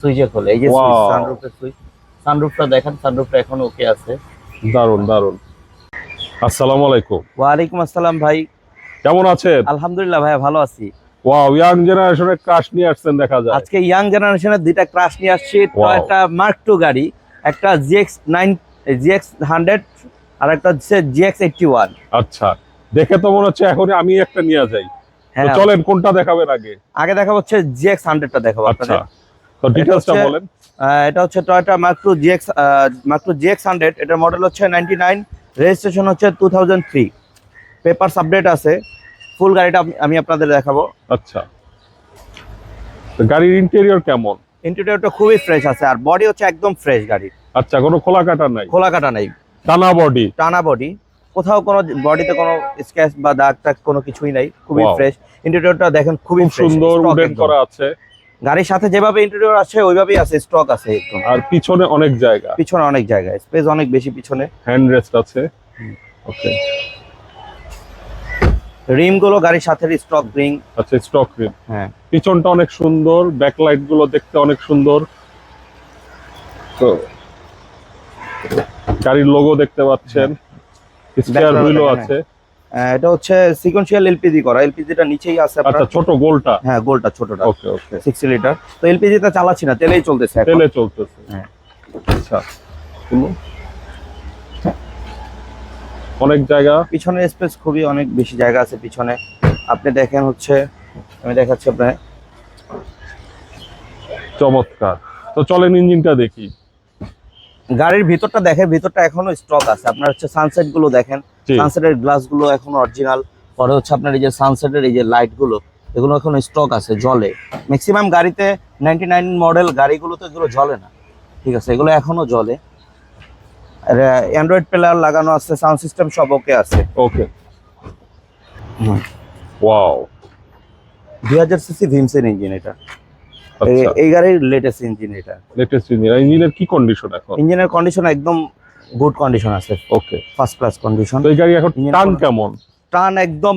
সুইচে খোলে এই যে সানরুফের সুইচ। সানরুফটা দেখেন সানরুফটা এখন ওকে আছে। দারুণ দারুণ আসসালামু আলাইকুম। ওয়ালাইকুম আসসালাম ভাই। কেমন আছেন? আলহামদুলিল্লাহ ভাই ভালো আছি। ওয়াও ইয়াং জেনারেশনের ক্রাশ নিয়ে আসছেন দেখা যায়। আজকে ইয়াং জেনারেশনের দুইটা ক্রাশ নিয়ে আসছি। একটা মার্ক টু গাড়ি একটা G X nine G X hundred আর একটা হচ্ছে জিএক্স এইটটি ওয়ান আচ্ছা দেখে তো মনে হচ্ছে এখন আমি একটা নিয়ে যাই। হ্যাঁ। চলেন কোনটা দেখাবেন আগে? আগে দেখা হচ্ছে জিএক্স হান্ড্রেডটা দেখাবো আচ্ছা। আপনাদের। তো ডিটেলসটা বলেন। এটা হচ্ছে Toyota Mark GX Mark GX hundred এটার মডেল হচ্ছে নাইনটি নাইন রেজিস্ট্রেশন হচ্ছে two thousand three paper update আছে। ফুল গাড়িটা আমি- আপনাদের দেখাবো। আচ্ছা। তো গাড়ির ইন্টেরিয়র কেমন? ইন্টেরিয়রটা খুবই ফ্রেশ আছে আর বডি হচ্ছে একদম ফ্রেশ গাড়ি আচ্ছা কোনো খোলা কাটা নাই? খোলা কাটা নেই। টানা বডি টানা বডি কোথাও কোনো বডিতে কোনো স্ক্র্যাচ বা দাগ টাগ কোনো কিছুই নাই। খুবই. ফ্রেশ ইন্টেরিয়রটা দেখেন খুবই সুন্দর উডেন করা আছে। গাড়ির সাথে যেভাবে ইন্টেরিয়র আছে ওইভাবেই আছে স্টক আছে একদম। আর পিছনে অনেক জায়গা। পিছনে অনেক জায়গায় স্পেস অনেক বেশি পিছনে। হ্যান্ড রেস্ট আছে। ওকে রিমগুলো গাড়ির সাথে স্টক রিং আচ্ছা স্টক রিম হ্যাঁ। পিছনটা অনেক সুন্দর ব্যাকলাইটগুলো দেখতে অনেক সুন্দর। তো গাড়ির লোগো দেখতে পাচ্ছেন। স্টিয়ার হুইলও আছে। আহ, এটা হচ্ছে সিকোয়েন্সিয়াল এলপিজি করা। এলপিজিটা নিচেই আছে আপনার। আচ্ছা ছোট গোলটা? হ্যাঁ গোলটা ছোটটা। ওকে ওকে। সিক্সটি লিটার তো এলপিজিটা চালাচ্ছি না তেলেই চলতেছে এখন। তেলে চলতেছে। হ্যাঁ। আচ্ছা শুনো। অনেক জায়গা। পিছনের স্পেস খুবই অনেক বেশি জায়গা আছে পিছনে। আপনি দেখেন হচ্ছে আমি দেখাচ্ছি আপনার চমৎকার। তো চলেন ইঞ্জিনটা দেখি। গাড়ির ভিতরটা দেখেন ভিতরটা এখনও স্টক আছে। আপনার হচ্ছে সানসেটগুলো দেখেন। সানসেটের গ্লাসগুলো এখনও অরিজিনাল পরে হচ্ছে আপনার এই যে সানসেটের এই যে লাইটগুলো এগুলো এখন স্টক আছে জলে ম্যাক্সিমাম গাড়িতে নাইনটি নাইন মডেল গাড়িগুলোতে এগুলো জ্বলে না। ঠিক আছে এগুলো এখনও জ্বলে। অ্যান্ড্রয়েড প্লেয়ার লাগানো আছে সাউন্ড সিস্টেম সব ওকে আছে। ওকে ওয়াও দুই হাজার সিসি ভিমসের ইঞ্জিন এটা। আচ্ছা। এই- এই গাড়ির লেটেস্ট ইঞ্জিন এটা। লেটেস্ট ইঞ্জিন ইঞ্জিনের কি কন্ডিশন এখন? ইঞ্জিনের কন্ডিশন একদম গুড কন্ডিশন আছে। ওকে ফার্স্ট ক্লাস কন্ডিশন এই গাড়ি এখন টান কেমন? টান একদম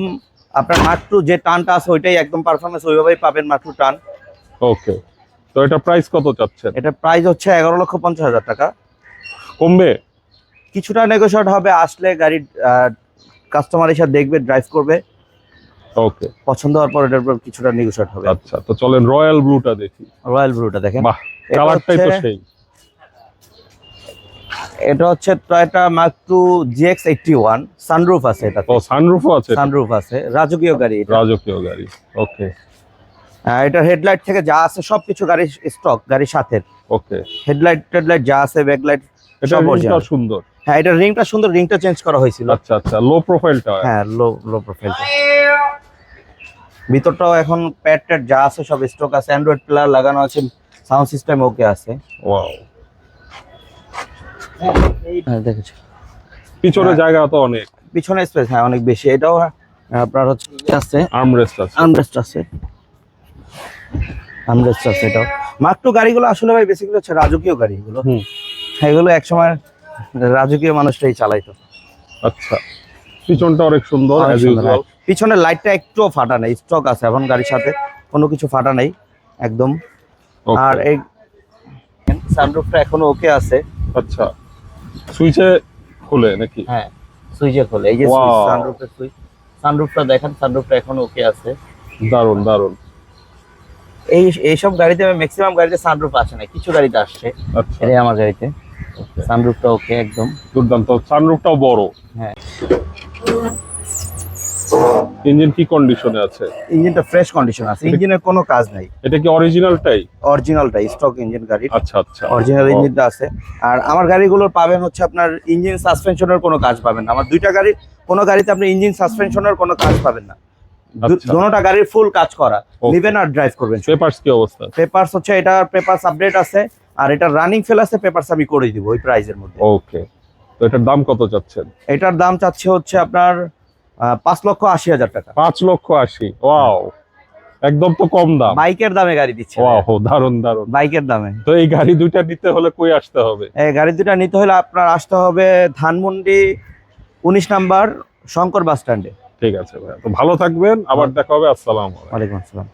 আপনার মাত্র যে টানটা আছে ওইটাই একদম পারফরমেন্স ওইভাবেই পাবেন মাত্র টান। ওকে তো এটা প্রাইস কত চাচ্ছেন? এটা প্রাইস হচ্ছে এগারো লক্ষ পঞ্চাশ হাজার টাকা। কমবে? কিছুটা নেগোশিয়েট হবে আসলে গাড়ি কাস্টমার এসে দেখবে ড্রাইভ করবে। ওকে পছন্দ হওয়ার পর এটার উপর কিছুটা নেগোশিয়েট হবে। আচ্ছা তো চলেন রয়্যাল ব্লুটা দেখি। রয়্যাল ব্লুটা দেখেন। বাহ কালারটাই তো সেই। এটা হচ্ছে Toyota Mark two GX eighty one sunroof আছে এটা ও সানরুফও আছে সানরুফ আছে রাজকীয় গাড়ি রাজকীয় গাড়ি ওকে আহ, এটার হেডলাইট থেকে যা আছে সবকিছু গাড়ির স্টক গাড়ির সাথে। ওকে হেডলাইট টেডলাইট যা আছে ব্যাকলাইট এটা সব রিংটা সুন্দর। হ্যাঁ এটা রিংটা সুন্দর রিংটা চেঞ্জ করা হয়েছিল। আচ্ছা আচ্ছা লো প্রোফাইলটা হ্যাঁ লো লো প্রোফাইলটা ভিতরটাও এখন প্যাড ট্যাড যা আছে সব স্টক আছে। অ্যান্ড্রয়েড প্লেয়ার লাগানো আছে সাউন্ড সিস্টেম ওকে আছে। ওয়াও হ্যাঁ দেখেছি। পিছনে হ্যাঁ। জায়গা তো অনেক। পিছনে স্পেস হ্যাঁ অনেক বেশি। এটাও আহ, আপনার হচ্ছে আছে। আর্মরেস্ট আছে। আমরেস্ট আছে। আমরেস্ট আছে এটাও। মাত্র গাড়িগুলো আসলে ভাই বেসিক্যালি হচ্ছে রাজকীয় গাড়ি এগুলো। হুম। এগুলো একসময় রাজকীয় মানুষটাই চালাইতো। আচ্ছা। পিছনটা অনেক সুন্দর হ্যাঁ। পিছনের লাইটটা একটুও ফাটা নেই স্টক আছে এখন গাড়ির সাথে। কোনো কিছু ফাটা নেই একদম। আর এই সানরুফটা এখনও ওকে আছে। আচ্ছা। সুইচে খুলে নাকি? হ্যাঁ সুইচে খোলে। এই যে সুইচ সানরুফের সুইচ। সানরুফটা দেখেন সানরুফটা এখন ওকে আছে। দারুণ দারুণ এই এইসব গাড়িতে ম্যাক্সিমাম গাড়িতে সানরুফ আসে না কিছু গাড়িতে আসছে। আচ্ছা। এটাই আমার গাড়িতে। সানরুফটা ওকে একদম। দুর্দান্ত। সানরুফটাও বড়। হ্যাঁ। ইঞ্জিন কি কন্ডিশনে আছে? ইঞ্জিনটা ফ্রেশ কন্ডিশন আছে। ইঞ্জিনের কোনো কাজ নাই। এটা কি অরিজিনালটাই অরিজিনালটাই স্টক ইঞ্জিন গাড়ি আচ্ছা আচ্ছা। অরিজিনাল ইঞ্জিনটা আছে। আর আমার গাড়িগুলোর পাবেন হচ্ছে আপনার ইঞ্জিন সাসপেনশনের কোনো কাজ পাবেন না। আমার দুইটা গাড়ি কোনো গাড়িতে আপনি ইঞ্জিন সাসপেনশনের কোনো কাজ পাবেন না। আচ্ছা। দুটোটা গাড়ির ফুল কাজ করা. নিবেন আর ড্রাইভ করবেন। পেপারস কি অবস্থা পেপারস হচ্ছে এটা পেপারস আপডেট আছে। আর এটা রানিং ফেল আছে পেপারস আমি করে দিব ওই প্রাইজের মধ্যে। ওকে। তো এটার দাম কত চাচ্ছেন? এটার দাম চাচ্ছে হচ্ছে আপনার পাঁচ লক্ষ আশি হাজার টাকা। পাঁচ লক্ষ আশি ওয়াও। একদম তো কম দাম। বাইকের দামে গাড়ি দিচ্ছে। ওয়াও দারুণ দারুণ বাইকের দামে। তো এই গাড়ি দুইটা নিতে হলে কই আসতে হবে? এই গাড়ি দুটা নিতে হলে আপনার আসতে হবে ধানমন্ডি উনিশ নাম্বার শঙ্কর বাস স্ট্যান্ডে। ঠিক আছে ভাই তো ভালো থাকবেন। আবার দেখা হবে আসসালাম আলাইকুম। আসসালাম।